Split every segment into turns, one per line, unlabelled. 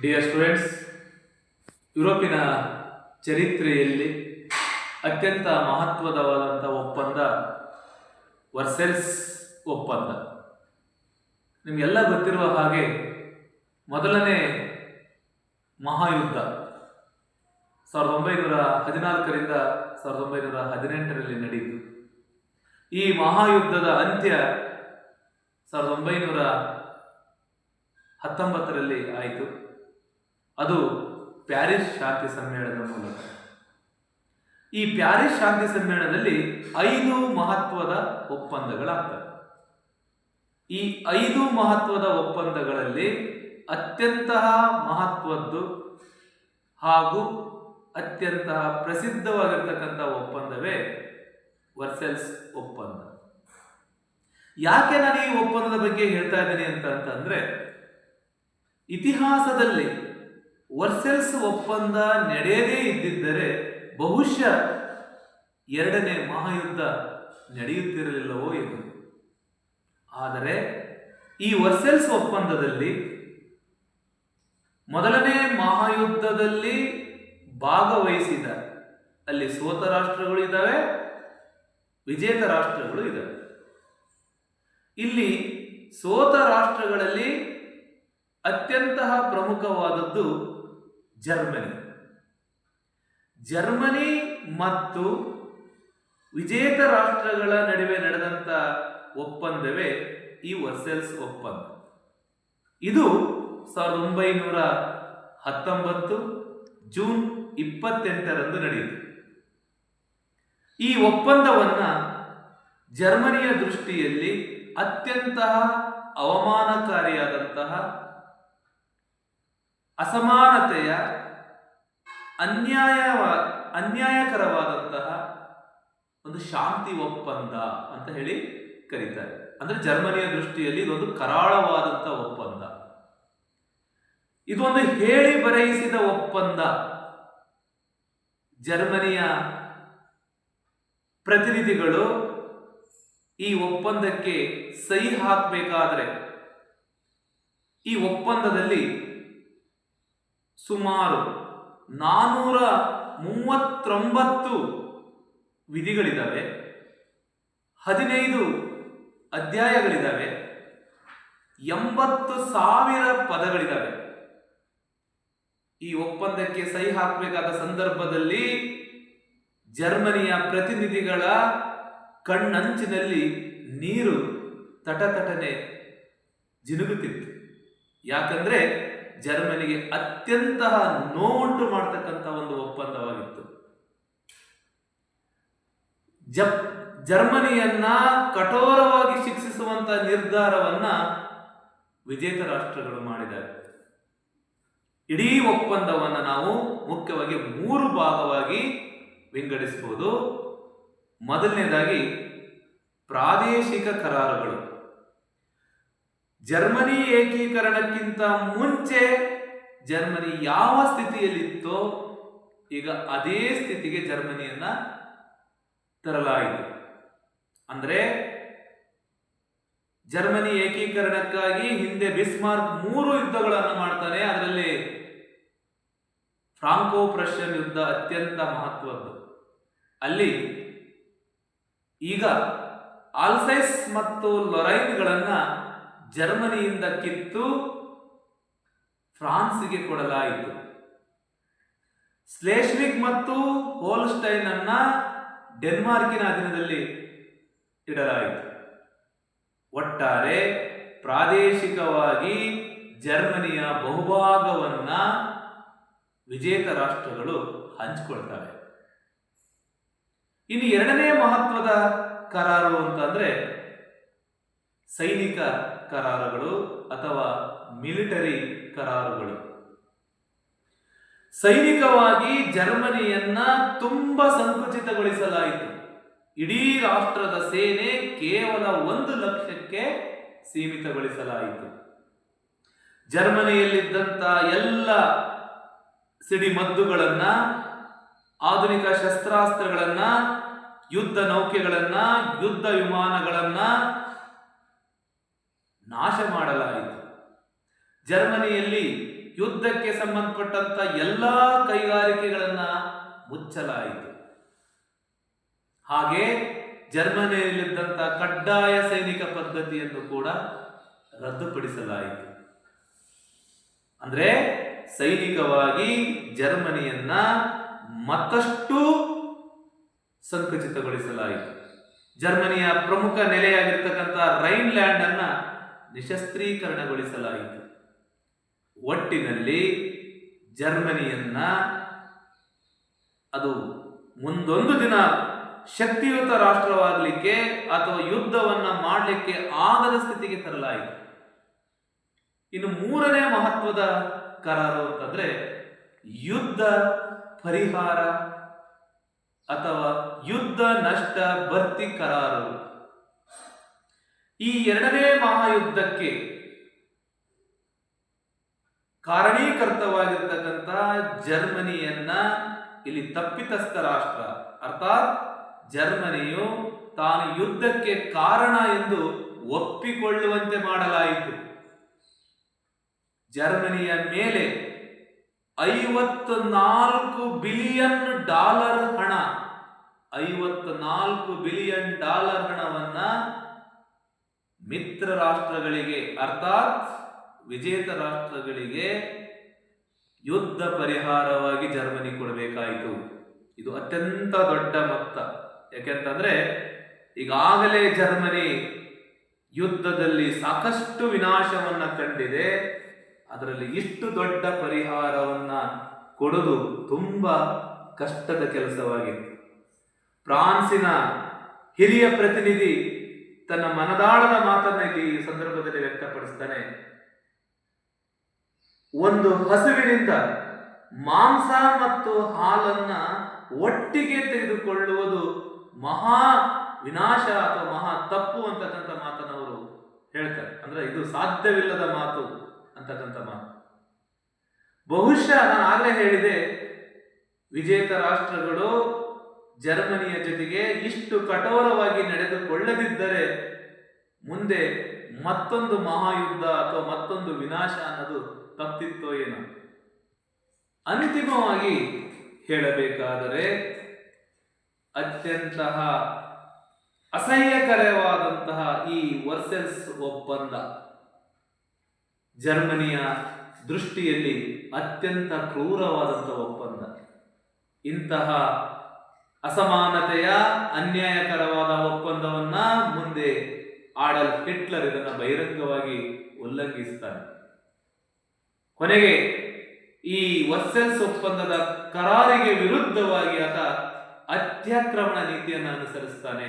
Dear students ಯುರೋಪಿನ ಚರಿತ್ರೆಯಲ್ಲಿ ಅತ್ಯಂತ ಮಹತ್ವದವಾದಂಥ ಒಪ್ಪಂದ ವರ್ಸೆಲ್ಸ್ ಒಪ್ಪಂದ ನಿಮಗೆಲ್ಲ ಗೊತ್ತಿರುವ ಹಾಗೆ ಮೊದಲನೇ ಮಹಾಯುದ್ಧ ಸಾವಿರದ ಒಂಬೈನೂರ ಹದಿನಾಲ್ಕರಿಂದ ಸಾವಿರದ ಒಂಬೈನೂರ ಹದಿನೆಂಟರಲ್ಲಿ ನಡೆಯಿತು ಈ ಮಹಾಯುದ್ಧದ ಅಂತ್ಯ ಸಾವಿರದ ಒಂಬೈನೂರ ಹತ್ತೊಂಬತ್ತರಲ್ಲಿ ಆಯಿತು. ಅದು ಪ್ಯಾರಿಸ್ ಶಾಂತಿ ಸಮ್ಮೇಳನದ ಮೂಲಕ. ಈ ಪ್ಯಾರಿಸ್ ಶಾಂತಿ ಸಮ್ಮೇಳನದಲ್ಲಿ ಐದು ಮಹತ್ವದ ಒಪ್ಪಂದಗಳಾಗ್ತವೆ. ಈ ಐದು ಮಹತ್ವದ ಒಪ್ಪಂದಗಳಲ್ಲಿ ಅತ್ಯಂತ ಮಹತ್ವದ್ದು ಹಾಗೂ ಅತ್ಯಂತ ಪ್ರಸಿದ್ಧವಾಗಿರ್ತಕ್ಕಂಥ ಒಪ್ಪಂದವೇ ವರ್ಸೆಲ್ಸ್ ಒಪ್ಪಂದ. ಯಾಕೆ ನಾನು ಈ ಒಪ್ಪಂದದ ಬಗ್ಗೆ ಹೇಳ್ತಾ ಇದ್ದೀನಿ ಅಂತ ಅಂತಂದ್ರೆ, ಇತಿಹಾಸದಲ್ಲಿ ವರ್ಸೆಲ್ಸ್ ಒಪ್ಪಂದ ನಡೆಯದೇ ಇದ್ದಿದ್ದರೆ ಬಹುಶಃ ಎರಡನೇ ಮಹಾಯುದ್ಧ ನಡೆಯುತ್ತಿರಲಿಲ್ಲವೋ ಎಂದು. ಆದರೆ ಈ ವರ್ಸೆಲ್ಸ್ ಒಪ್ಪಂದದಲ್ಲಿ ಮೊದಲನೇ ಮಹಾಯುದ್ಧದಲ್ಲಿ ಭಾಗವಹಿಸಿದ, ಅಲ್ಲಿ ಸೋತ ರಾಷ್ಟ್ರಗಳು ಇದ್ದಾವೆ, ವಿಜೇತ ರಾಷ್ಟ್ರಗಳು ಇದ್ದಾವೆ. ಇಲ್ಲಿ ಸೋತ ರಾಷ್ಟ್ರಗಳಲ್ಲಿ ಅತ್ಯಂತ ಪ್ರಮುಖವಾದದ್ದು ಜರ್ಮನಿ. ಜರ್ಮನಿ ಮತ್ತು ವಿಜೇತ ರಾಷ್ಟ್ರಗಳ ನಡುವೆ ನಡೆದಂತ ಒಪ್ಪಂದವೇ ಈ ವರ್ಸೆಲ್ಸ್ ಒಪ್ಪಂದ. ಇದು ಸಾವಿರದ ಒಂಬೈನೂರ ಹತ್ತೊಂಬತ್ತು ಜೂನ್ ಇಪ್ಪತ್ತೆಂಟರಂದು ನಡೆಯಿತು. ಈ ಒಪ್ಪಂದವನ್ನ ಜರ್ಮನಿಯ ದೃಷ್ಟಿಯಲ್ಲಿ ಅತ್ಯಂತ ಅವಮಾನಕಾರಿಯಾದಂತಹ ಅಸಮಾನತೆಯ ಅನ್ಯಾಯವ, ಅನ್ಯಾಯಕರವಾದಂತಹ ಒಂದು ಶಾಂತಿ ಒಪ್ಪಂದ ಅಂತ ಹೇಳಿ ಕರೀತಾರೆ. ಅಂದ್ರೆ ಜರ್ಮನಿಯ ದೃಷ್ಟಿಯಲ್ಲಿ ಇದೊಂದು ಕರಾಳವಾದಂತಹ ಒಪ್ಪಂದ. ಇದೊಂದು ಹೇಳಿ ಬರೆಯಿಸಿದ ಒಪ್ಪಂದ. ಜರ್ಮನಿಯ ಪ್ರತಿನಿಧಿಗಳು ಈ ಒಪ್ಪಂದಕ್ಕೆ ಸಹಿ ಹಾಕಬೇಕಾದ್ರೆ ಈ ಒಪ್ಪಂದದಲ್ಲಿ ಸುಮಾರು ನಾನ್ನೂರ ಮೂವತ್ತೊಂಬತ್ತು ವಿಧಿಗಳಿದ್ದಾವೆ. ಹದಿನೈದು ಅಧ್ಯಾಯಗಳಿದ್ದಾವೆ. ಎಂಬತ್ತು ಸಾವಿರ ಪದಗಳಿದ್ದಾವೆ. ಈ ಒಪ್ಪಂದಕ್ಕೆ ಸಹಿ ಹಾಕಬೇಕಾದ ಸಂದರ್ಭದಲ್ಲಿ ಜರ್ಮನಿಯ ಪ್ರತಿನಿಧಿಗಳ ಕಣ್ಣಂಚಿನಲ್ಲಿ ನೀರು ತಟತಟನೆ ಜಿನುಗುತ್ತಿತ್ತು. ಯಾಕಂದ್ರೆ ಜರ್ಮನಿಗೆ ಅತ್ಯಂತ ನೋವುಂಟು ಮಾಡತಕ್ಕಂಥ ಒಂದು ಒಪ್ಪಂದವಾಗಿತ್ತು. ಜಪ್, ಜರ್ಮನಿಯನ್ನ ಕಠೋರವಾಗಿ ಶಿಕ್ಷಿಸುವಂತ ನಿರ್ಧಾರವನ್ನ ವಿಜೇತ ರಾಷ್ಟ್ರಗಳು ಮಾಡಿದ್ದಾರೆ ಇಡೀ ಒಪ್ಪಂದವನ್ನ ನಾವು ಮುಖ್ಯವಾಗಿ ಮೂರು ಭಾಗವಾಗಿ ವಿಂಗಡಿಸಬಹುದು ಮೊದಲನೇದಾಗಿ ಪ್ರಾದೇಶಿಕ ಕರಾರುಗಳು. ಜರ್ಮನಿ ಏಕೀಕರಣಕ್ಕಿಂತ ಮುಂಚೆ ಜರ್ಮನಿ ಯಾವ ಸ್ಥಿತಿಯಲ್ಲಿತ್ತೋ ಈಗ ಅದೇ ಸ್ಥಿತಿಗೆ ಜರ್ಮನಿಯನ್ನ ತರಲಾಯಿತು. ಅಂದರೆ ಜರ್ಮನಿ ಏಕೀಕರಣಕ್ಕಾಗಿ ಹಿಂದೆ ಬಿಸ್ಮಾರ್ಕ್ ಮೂರು ಯುದ್ಧಗಳನ್ನು ಮಾಡ್ತಾನೆ, ಅದರಲ್ಲಿ ಫ್ರಾಂಕೋ ಪ್ರಶ್ಯನ್ ಯುದ್ಧ ಅತ್ಯಂತ ಮಹತ್ವದ್ದು. ಅಲ್ಲಿ ಈಗ ಆಲ್ಸೈಸ್ ಮತ್ತು ಲೊರೈನ್ಗಳನ್ನ ಜರ್ಮನಿಯಿಂದ ಕಿತ್ತು ಫ್ರಾನ್ಸ್ಗೆ ಕೊಡಲಾಯಿತು. ಸ್ಲೇಶ್ವಿಕ್ ಮತ್ತು ಹೋಲ್ಸ್ಟೈನ್ ಅನ್ನ ಡೆನ್ಮಾರ್ಕಿನ ಅಧೀನದಲ್ಲಿ ಇಡಲಾಯಿತು. ಒಟ್ಟಾರೆ ಪ್ರಾದೇಶಿಕವಾಗಿ ಜರ್ಮನಿಯ ಬಹುಭಾಗವನ್ನ ವಿಜೇತ ರಾಷ್ಟ್ರಗಳು ಹಂಚಿಕೊಳ್ತವೆ. ಇನ್ನು ಎರಡನೇ ಮಹತ್ವದ ಕರಾರು ಅಂತಂದ್ರೆ ಸೈನಿಕ ಕರಾರುಗಳು ಅಥವಾ ಮಿಲಿಟರಿ ಕರಾರುಗಳು. ಸೈನಿಕವಾಗಿ ಜರ್ಮನಿಯನ್ನ ತುಂಬಾ ಸಂಕುಚಿತಗೊಳಿಸಲಾಯಿತು. ಇಡೀ ರಾಷ್ಟ್ರದ ಸೇನೆ ಕೇವಲ ಒಂದು ಲಕ್ಷಕ್ಕೆ ಸೀಮಿತಗೊಳಿಸಲಾಯಿತು. ಜರ್ಮನಿಯಲ್ಲಿದ್ದಂತ ಎಲ್ಲ ಸಿಡಿಮದ್ದುಗಳನ್ನ, ಆಧುನಿಕ ಶಸ್ತ್ರಾಸ್ತ್ರಗಳನ್ನ, ಯುದ್ಧ ನೌಕೆಗಳನ್ನ, ಯುದ್ಧ ವಿಮಾನಗಳನ್ನ ನಾಶ ಮಾಡಲಾಯಿತು. ಜರ್ಮನಿಯಲ್ಲಿ ಯುದ್ಧಕ್ಕೆ ಸಂಬಂಧಪಟ್ಟಂತ ಎಲ್ಲ ಕೈಗಾರಿಕೆಗಳನ್ನ ಮುಚ್ಚಲಾಯಿತು. ಹಾಗೆ ಜರ್ಮನಿಯಲ್ಲಿದ್ದಂತ ಕಡ್ಡಾಯ ಸೈನಿಕ ಪದ್ಧತಿಯನ್ನು ಕೂಡ ರದ್ದುಪಡಿಸಲಾಯಿತು. ಅಂದ್ರೆ ಸೈನಿಕವಾಗಿ ಜರ್ಮನಿಯನ್ನ ಮತ್ತಷ್ಟು ಸಂಕುಚಿತಗೊಳಿಸಲಾಯಿತು. ಜರ್ಮನಿಯ ಪ್ರಮುಖ ನೆಲೆಯಾಗಿರ್ತಕ್ಕಂಥ ರೈನ್ಲ್ಯಾಂಡ್ ಅನ್ನ ನಿಶಸ್ತ್ರೀಕರಣಗೊಳಿಸಲಾಯಿತು. ಒಟ್ಟಿನಲ್ಲಿ ಜರ್ಮನಿಯನ್ನ ಅದು ಮುಂದೊಂದು ದಿನ ಶಕ್ತಿಯುತ ರಾಷ್ಟ್ರವಾಗಲಿಕ್ಕೆ ಅಥವಾ ಯುದ್ಧವನ್ನ ಮಾಡಲಿಕ್ಕೆ ಆಗದ ಸ್ಥಿತಿಗೆ ತರಲಾಯಿತು. ಇನ್ನು ಮೂರನೇ ಮಹತ್ವದ ಕರಾರು ಅಂತಂದ್ರೆ ಯುದ್ಧ ಪರಿಹಾರ ಅಥವಾ ಯುದ್ಧ ನಷ್ಟ ಭರ್ತಿ ಕರಾರು. ಈ ಎರಡನೇ ಮಹಾಯುದ್ಧಕ್ಕೆ ಕಾರಣೀಕರ್ತವಾಗಿರ್ತಕ್ಕಂಥ ಜರ್ಮನಿಯನ್ನ ಇಲ್ಲಿ ತಪ್ಪಿತಸ್ಥ ರಾಷ್ಟ್ರ. ಅರ್ಥಾತ್ ಜರ್ಮನಿಯು ತಾನು ಯುದ್ಧಕ್ಕೆ ಕಾರಣ ಎಂದು ಒಪ್ಪಿಕೊಳ್ಳುವಂತೆ ಮಾಡಲಾಯಿತು. ಜರ್ಮನಿಯ ಮೇಲೆ ಐವತ್ತು ನಾಲ್ಕು ಬಿಲಿಯನ್ ಡಾಲರ್ ಹಣ ಐವತ್ತು ನಾಲ್ಕು ಬಿಲಿಯನ್ ಡಾಲರ್ ಹಣವನ್ನ ಮಿತ್ರ ರಾಷ್ಟ್ರಗಳಿಗೆ ಅರ್ಥಾತ್ ವಿಜೇತ ರಾಷ್ಟ್ರಗಳಿಗೆ ಯುದ್ಧ ಪರಿಹಾರವಾಗಿ ಜರ್ಮನಿ ಕೊಡಬೇಕಾಯಿತು. ಇದು ಅತ್ಯಂತ ದೊಡ್ಡ ಮೊತ್ತ. ಯಾಕೆಂತಂದ್ರೆ ಈಗಾಗಲೇ ಜರ್ಮನಿ ಯುದ್ಧದಲ್ಲಿ ಸಾಕಷ್ಟು ವಿನಾಶವನ್ನ ಕಂಡಿದೆ. ಅದರಲ್ಲಿ ಇಷ್ಟು ದೊಡ್ಡ ಪರಿಹಾರವನ್ನ ಕೊಡುವುದು ತುಂಬಾ ಕಷ್ಟದ ಕೆಲಸವಾಗಿತ್ತು. ಫ್ರಾನ್ಸಿನ ಹಿರಿಯ ಪ್ರತಿನಿಧಿ ತನ್ನ ಮನದಾಳದ ಮಾತನ್ನ ಇಲ್ಲಿ ಈ ಸಂದರ್ಭದಲ್ಲಿ ವ್ಯಕ್ತಪಡಿಸ್ತಾನೆ. ಒಂದು ಹಸುವಿನಿಂದ ಮಾಂಸ ಮತ್ತು ಹಾಲನ್ನ ಒಟ್ಟಿಗೆ ತೆಗೆದುಕೊಳ್ಳುವುದು ಮಹಾ ವಿನಾಶ ಅಥವಾ ಮಹಾ ತಪ್ಪು ಅಂತಕ್ಕಂಥ ಮಾತನ್ನು ಅವರು ಹೇಳ್ತಾರೆ. ಅಂದ್ರೆ ಇದು ಸಾಧ್ಯವಿಲ್ಲದ ಮಾತು ಅಂತಕ್ಕಂಥ ಮಾತು. ಬಹುಶಃ ನಾನು ಆಗಲೇ ಹೇಳಿದೆ, ವಿಜೇತ ರಾಷ್ಟ್ರಗಳು ಜರ್ಮನಿಯ ಜೊತೆಗೆ ಇಷ್ಟು ಕಠೋರವಾಗಿ ನಡೆದುಕೊಳ್ಳದಿದ್ದರೆ ಮುಂದೆ ಮತ್ತೊಂದು ಮಹಾಯುದ್ಧ ಅಥವಾ ಮತ್ತೊಂದು ವಿನಾಶ ಅನ್ನೋದು ತಪ್ಪಿತ್ತೋ ಏನೋ. ಅಂತಿಮವಾಗಿ ಹೇಳಬೇಕಾದರೆ ಅತ್ಯಂತ ಅಸಹ್ಯಕರವಾದಂತಹ ಈ ವರ್ಸೆಲ್ಸ್ ಒಪ್ಪಂದ ಜರ್ಮನಿಯ ದೃಷ್ಟಿಯಲ್ಲಿ ಅತ್ಯಂತ ಕ್ರೂರವಾದಂತಹ ಒಪ್ಪಂದ. ಇಂತಹ ಅಸಮಾನತೆಯ ಅನ್ಯಾಯಕರವಾದ ಒಪ್ಪಂದವನ್ನ ಮುಂದೆ ಆಡಲ್ ಹಿಟ್ಲರ್ ಇದನ್ನ ಬಹಿರಂಗವಾಗಿ ಉಲ್ಲಂಘಿಸ್ತಾನೆ ಕೊನೆಗೆ ಈ ವರ್ಸೆಲ್ಸ್ ಒಪ್ಪಂದದ ಕರಾರಿಗೆ ವಿರುದ್ಧವಾಗಿ ಆತ ಅತ್ಯಾಕ್ರಮಣ ನೀತಿಯನ್ನು ಅನುಸರಿಸ್ತಾನೆ.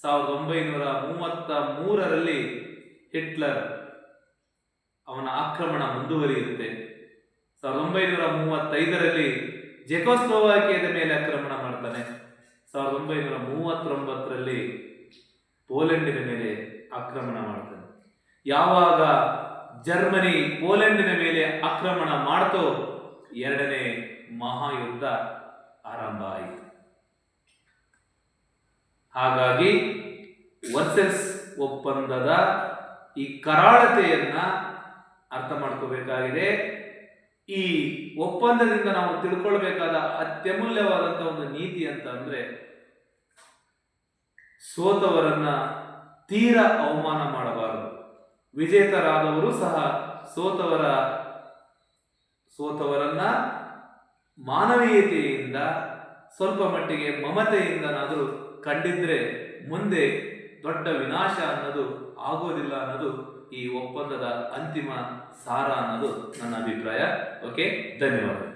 ಸಾವಿರದ ಒಂಬೈನೂರ ಮೂವತ್ತ ಮೂರರಲ್ಲಿ ಹಿಟ್ಲರ್ ಅವನ ಆಕ್ರಮಣ ಮುಂದುವರಿಯುತ್ತೆ. ಸಾವಿರದ ಒಂಬೈನೂರ ಮೂವತ್ತೈದರಲ್ಲಿ ಜೆಕೋಸ್ಲೋವಾಕಿಯದ ಮೇಲೆ ಆಕ್ರಮಣ ಮಾಡ್ತಾನೆ ಸಾವಿರದ ಒಂಬೈನೂರ ಮೂವತ್ತೊಂಬತ್ತರಲ್ಲಿ ಪೋಲೆಂಡಿನ ಮೇಲೆ ಆಕ್ರಮಣ ಮಾಡ್ತಾನೆ. ಯಾವಾಗ ಜರ್ಮನಿ ಪೋಲೆಂಡಿನ ಮೇಲೆ ಆಕ್ರಮಣ ಮಾಡ್ತೋ ಎರಡನೇ ಮಹಾಯುದ್ಧ ಆರಂಭ ಆಯಿತು. ಹಾಗಾಗಿ ವರ್ಸೆಸ್ ಒಪ್ಪಂದದ ಈ ಕರಾಳತೆಯನ್ನ ಅರ್ಥ ಮಾಡ್ಕೋಬೇಕಾಗಿದೆ. ಈ ಒಪ್ಪಂದದಿಂದ ನಾವು ತಿಳ್ಕೊಳ್ಬೇಕಾದ ಅತ್ಯಮೂಲ್ಯವಾದಂತಹ ಒಂದು ನೀತಿ ಅಂತ ಅಂದ್ರೆ ಸೋತವರನ್ನ ತೀರ ಅವಮಾನ ಮಾಡಬಾರದು. ವಿಜೇತರಾದವರು ಸಹ ಸೋತವರ ಸೋತವರನ್ನ ಮಾನವೀಯತೆಯಿಂದ ಸ್ವಲ್ಪ ಮಟ್ಟಿಗೆ ಮಮತೆಯಿಂದನಾದರೂ ಕಂಡಿದ್ರೆ ಮುಂದೆ ದೊಡ್ಡ ವಿನಾಶ ಅನ್ನೋದು ಆಗೋದಿಲ್ಲ ಅನ್ನೋದು ಈ ಒಪ್ಪಂದದ ಅಂತಿಮ ಸಾರ ಅನ್ನೋದು ನನ್ನ ಅಭಿಪ್ರಾಯ. ಓಕೆ ಧನ್ಯವಾದ